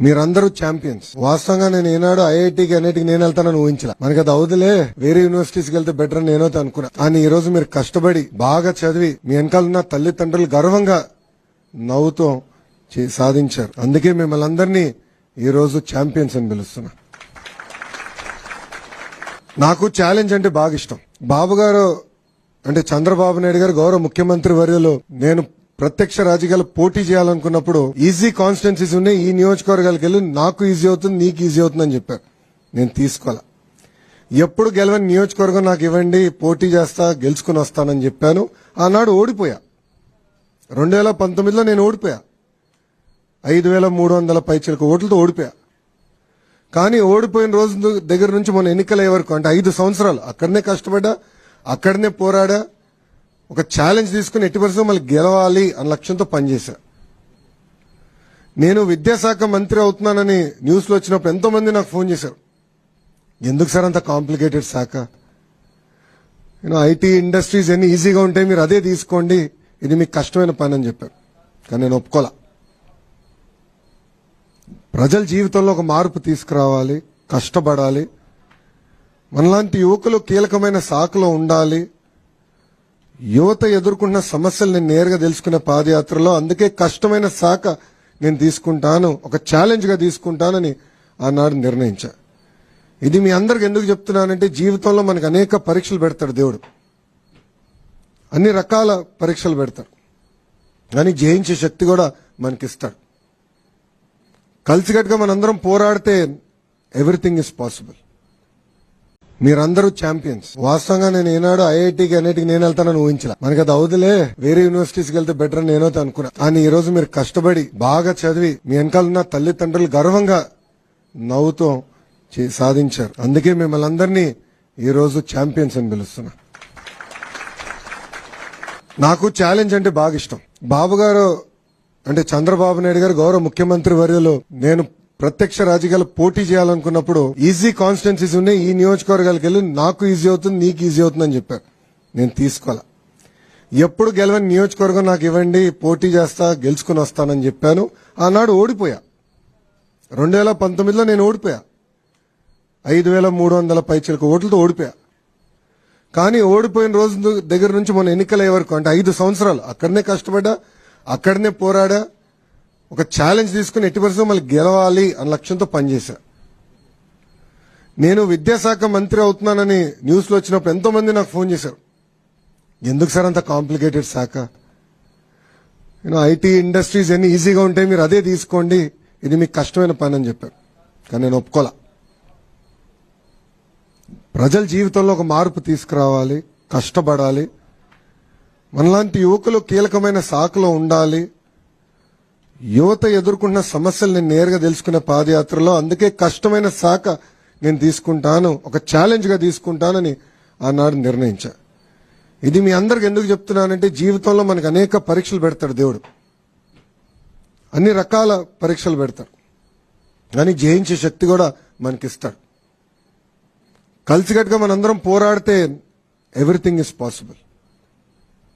మీరందరూ ఛాంపియన్స్ వాస్తవంగా నేను ఏనాడు ఐఐటికి అన్నిటికి నేను వెళ్తానని ఊహించలే. మనకి అది అవుదులే. వేరే యూనివర్సిటీస్కి వెళ్తే బెటర్ అని నేనైతే అనుకున్నా. కానీ ఈ రోజు మీరు కష్టపడి బాగా చదివి మీ వెనకాల ఉన్న తల్లిదండ్రులు గర్వంగా నవ్వుతూ చే- సాధించారు. అందుకే మిమ్మల్ని అందరినీ ఈ రోజు ఛాంపియన్స్ అని పిలుస్తున్నా. నాకు ఛాలెంజ్ అంటే బాగా ఇష్టం. బాబు గారు అంటే చంద్రబాబు నాయుడు గారు గౌరవ ముఖ్యమంత్రి వర్యులు నేను ప్రత్యక్ష రాజకీయాలు పోటీ చేయాలనుకున్నప్పుడు ఈజీ కాన్స్టిట్యున్సీస్ ఉన్నాయి. ఈ నియోజకవర్గాలకు వెళ్ళి నాకు ఈజీ అవుతుంది నీకు ఈజీ అవుతుంది అని చెప్పారు. నేను తీసుకోవాలా? ఎప్పుడు గెలవని నియోజకవర్గం నాకు ఇవ్వండి పోటీ చేస్తా గెలుచుకుని వస్తానని చెప్పాను. ఆనాడు ఓడిపోయా. రెండు వేల పంతొమ్మిదిలో నేను ఓడిపోయా. ఐదు వేల మూడు వందల పైచలకు ఓట్లతో ఓడిపోయా. కానీ ఓడిపోయిన రోజు దగ్గర నుంచి మన ఎన్నికలయ్యే వరకు అంటే ఐదు సంవత్సరాలు అక్కడనే కష్టపడ్డా అక్కడనే పోరాడా ఒక ఛాలెంజ్ తీసుకుని ఎట్టి పరిస్థితుల్లో మళ్ళీ గెలవాలి అన్న లక్ష్యంతో పనిచేశా. నేను విద్యాశాఖ మంత్రి అవుతున్నానని న్యూస్లో వచ్చినప్పుడు ఎంతో మంది నాకు ఫోన్ చేశారు. ఎందుకు సార్ అంత కాంప్లికేటెడ్ శాఖ? నేను ఐటీ ఇండస్ట్రీస్ ఎన్ని ఈజీగా ఉంటాయి మీరు అదే తీసుకోండి. ఇది మీకు కష్టమైన పని అని చెప్పారు. కానీ నేను ఒప్పుకోలే. ప్రజల జీవితంలో ఒక మార్పు తీసుకురావాలి కష్టపడాలి. మనలాంటి యువకులు కీలకమైన శాఖలో ఉండాలి. యువత ఎదుర్కొంటున్న సమస్యలు నేను నేరుగా తెలుసుకునే పాదయాత్రలో అందుకే కష్టమైన శాఖ నేను తీసుకుంటాను ఒక ఛాలెంజ్గా తీసుకుంటానని ఆనాడు నిర్ణయించా. ఇది మీ అందరికి ఎందుకు చెప్తున్నానంటే జీవితంలో మనకు అనేక పరీక్షలు పెడతాడు దేవుడు. అన్ని రకాల పరీక్షలు పెడతాడు. కానీ జయించే శక్తి కూడా మనకిస్తాడు. కలిసికట్టుగా మనందరం పోరాడితే ఎవ్రీథింగ్ ఇస్ పాసిబుల్. మీరందరూ ఛాంపియన్స్ వాస్తవంగా నేను ఏనాడు ఐఐటికి అన్నిటికి నేను వెళ్తానని ఊహించలే. మనకి అది అవుదులే వేరే యూనివర్సిటీస్కి వెళ్తే బెటర్ అని నేనైతే అనుకున్నా. కానీ ఈ రోజు మీరు కష్టపడి బాగా చదివి మీ వెనకాల ఉన్న తల్లిదండ్రులు గర్వంగా నవ్వుతూ చే- సాధించారు. అందుకే మిమ్మల్ని అందరినీ ఈ రోజు ఛాంపియన్స్ అని పిలుస్తున్నా. నాకు ఛాలెంజ్ అంటే బాగా ఇష్టం. బాబు గారు అంటే చంద్రబాబు నాయుడు గారు గౌరవ ముఖ్యమంత్రి వర్యులు నేను ప్రత్యక్ష రాజకీయాలు పోటీ చేయాలనుకున్నప్పుడు ఈజీ కాన్స్టిట్యున్సీస్ ఉన్నాయి. ఈ నియోజకవర్గాలకు వెళ్ళి నాకు ఈజీ అవుతుంది నీకు ఈజీ అవుతుంది అని చెప్పారు. నేను తీసుకోవాలా ఎప్పుడు గెలవని నియోజకవర్గం నాకు ఇవ్వండి పోటీ చేస్తా గెలుచుకుని వస్తానని చెప్పాను. ఆనాడు ఓడిపోయా. రెండు వేల పంతొమ్మిదిలో నేను ఓడిపోయా. ఐదు వేల మూడు వందల పైచలకు ఓట్లతో ఓడిపోయా. కానీ ఓడిపోయిన రోజు దగ్గర నుంచి మన ఎన్నికలయ్యే వరకు అంటే ఐదు సంవత్సరాలు అక్కడనే కష్టపడ్డా అక్కడనే పోరాడా ఒక ఛాలెంజ్ తీసుకుని ఎట్టి పరిస్థితుల్లో మళ్ళీ గెలవాలి అన్న లక్ష్యంతో పనిచేశా. నేను విద్యాశాఖ మంత్రి అవుతున్నానని న్యూస్లో వచ్చినప్పుడు ఎంతోమంది నాకు ఫోన్ చేశారు. ఎందుకు సార్ అంత కాంప్లికేటెడ్ శాఖ? నేను ఐటీ ఇండస్ట్రీస్ ఎన్ని ఈజీగా ఉంటాయి మీరు అదే తీసుకోండి. ఇది మీకు కష్టమైన పని అని చెప్పారు. కానీ నేను ఒప్పుకోలే. ప్రజల జీవితంలో ఒక మార్పు తీసుకురావాలి కష్టపడాలి. మనలాంటి యువకులు కీలకమైన శాఖలో ఉండాలి. యువత ఎదుర్కొంటున్న సమస్యలు నేను నేరుగా తెలుసుకునే పాదయాత్రలో అందుకే కష్టమైన శాఖ నేను తీసుకుంటాను ఒక ఛాలెంజ్గా తీసుకుంటానని ఆనాడు నిర్ణయించా. ఇది మీ అందరికి ఎందుకు చెప్తున్నానంటే జీవితంలో మనకు అనేక పరీక్షలు పెడతాడు దేవుడు. అన్ని రకాల పరీక్షలు పెడతాడు. కానీ జయించే శక్తి కూడా మనకిస్తాడు. కలిసికట్టుగా మనందరం పోరాడితే ఎవ్రీథింగ్ ఇస్ పాసిబుల్.